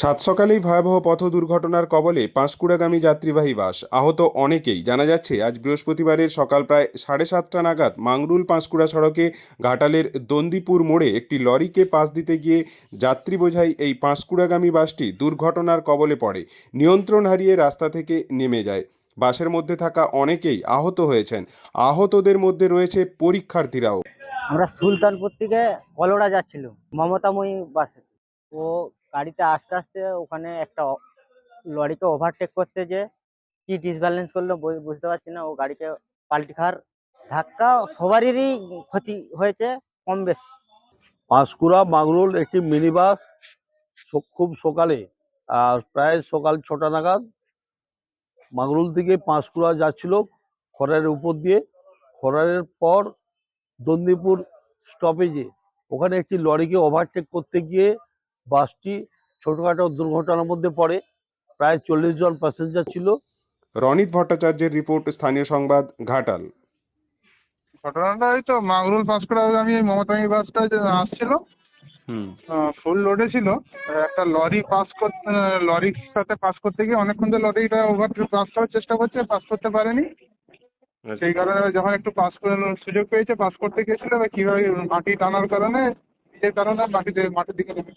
সাত সকালেই ভয়াবহ পথ দুর্ঘটনার কবলে পাঁশকুড়াগামী যাত্রীবাহী বাস। আহত অনেকেই। জানা যাচ্ছে, আজ বৃহস্পতিবারের সকাল প্রায় সাড়ে সাতটা নাগাদ মাংরুল পাঁশকুড়া সড়কে ঘাটালের দন্দিপুর মোড়ে একটি লরিকে পাশ দিতে গিয়ে যাত্রী বোঝাই এই পাঁশকুড়াগামী বাসটি দুর্ঘটনার কবলে পড়ে। নিয়ন্ত্রণ হারিয়ে রাস্তা থেকে নেমে যায়। বাসের মধ্যে থাকা অনেকেই আহত হয়েছেন। আহতদের মধ্যে রয়েছে পরীক্ষার্থীরাও। আমরা সুলতানপুর থেকে কলোড়া যাচ্ছিল মমতাময়ী বাসে। ও গাড়িতে আস্তে আস্তে ওখানে একটা লরিকে ওভারটেক করতে যে কি ডিসব্যালেন্স করল বুঝতে পারছি না। ও গাড়িকে পাল্টি খাওয়ার ধাক্কা সবারই ক্ষতি হয়েছে কম বেশি। পাঁশকুড়া মাগরুল একটি মিনি বাস খুব সকালে আর প্রায় সকাল ছটা নাগাদ মাগরুল থেকে পাঁশকুড়া যাচ্ছিল খড়ারের উপর দিয়ে। খরারের পর দন্দিপুর স্টপেজে ওখানে একটি লরিকে ওভারটেক করতে গিয়ে বাসটি ছোটোখাটো দুর্ঘটনার মধ্যে পড়ে। প্রায় চল্লিশ জন প্যাসেঞ্জার ছিল। রনিত ভট্টাচার্যের রিপোর্ট স্থানীয় সংবাদ ঘাটাল। ঘটনাটা ওই তো মাগরুল পাঁশকুড়া আমি মমতামি বাসটা যে আসছিল হুম। ফুল লোডে ছিল। একটা লরি পাস করতে লরির সাথে পাস করতে গিয়ে অনেকক্ষণ ধরে লরিটা ওভার পাস করার চেষ্টা করছে পাস করতে পারেনি। সেই কারণে যখন একটু পাস করার সুযোগ পেয়েছে পাস করতে গিয়েছিল এবার কীভাবে মাটি টানার কারণে যে কারণে মাটিতে মাটির দিকে নেমে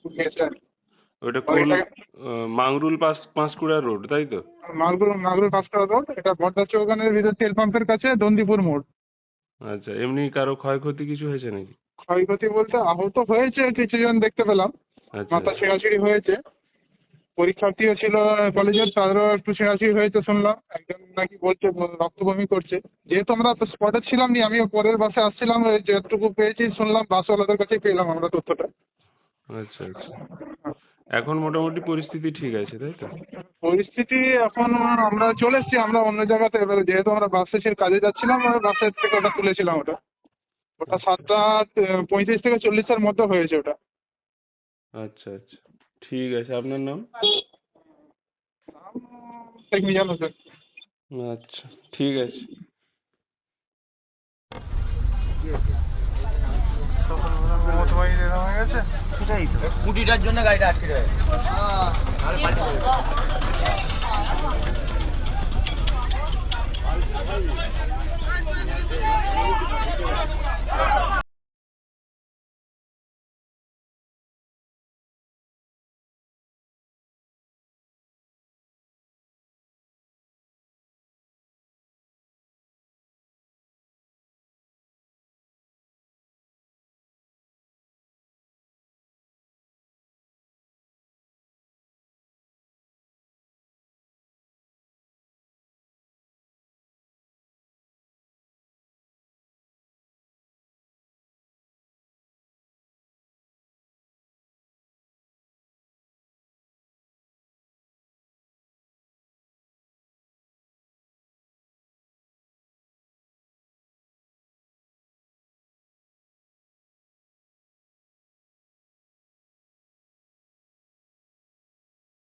ওটা আর কোন আহ, মাংরুল পাঁচ পাঁশকুড়া রোড তাই তো? মাগরুল মাগরুল পাঁশকুড়া রোড এটা বর্দা চৌকানের ভিতর তেল পাম্পের কাছে দন্দিপুর মোড়। আচ্ছা এমনি কারও ক্ষয়ক্ষতি কিছু হয়েছে নাকি? ক্ষয়ক্ষতি বলতে আহত হয়েছে কিছুজন দেখতে পেলাম আচ্ছা। মাথা ছিঁড়াছিঁড়ি হয়েছে। পরীক্ষার্থীও ছিল কলেজের তাদেরও একটু ছিঁড়াছিঁড়ি হয়েছে শুনলাম। একজন নাকি বলছে রক্ত বমি করছে। যেহেতু আমরা তো স্পটে ছিলাম নি আমিও পরের বাসে আসছিলাম ওই যেটুকু পেয়েছি শুনলাম বাসওয়ালাদের কাছেই পেলাম আমরা তথ্যটা। আচ্ছা আচ্ছা। এখন মোটামুটি পরিস্থিতি ঠিক আছে তাই তো? পরিস্থিতি এখন আমরা চলে এসেছি আমরা অন্য জায়গাতে। এবারে যেহেতু আমরা বাসে ছিল কাজে যাচ্ছিলাম বাসের থেকে ওটা তুলেছিলাম ওটা। ওটা সাতটা পঁয়ত্রিশ থেকে চল্লিশের মধ্যে হয়েছে ওটা। আচ্ছা আচ্ছা। ঠিক আছে আপনার নাম? নাম শেখ মিজান হোসেন। আচ্ছা ঠিক আছে। কুটিটার জন্য গাড়িটা আটকে দেয়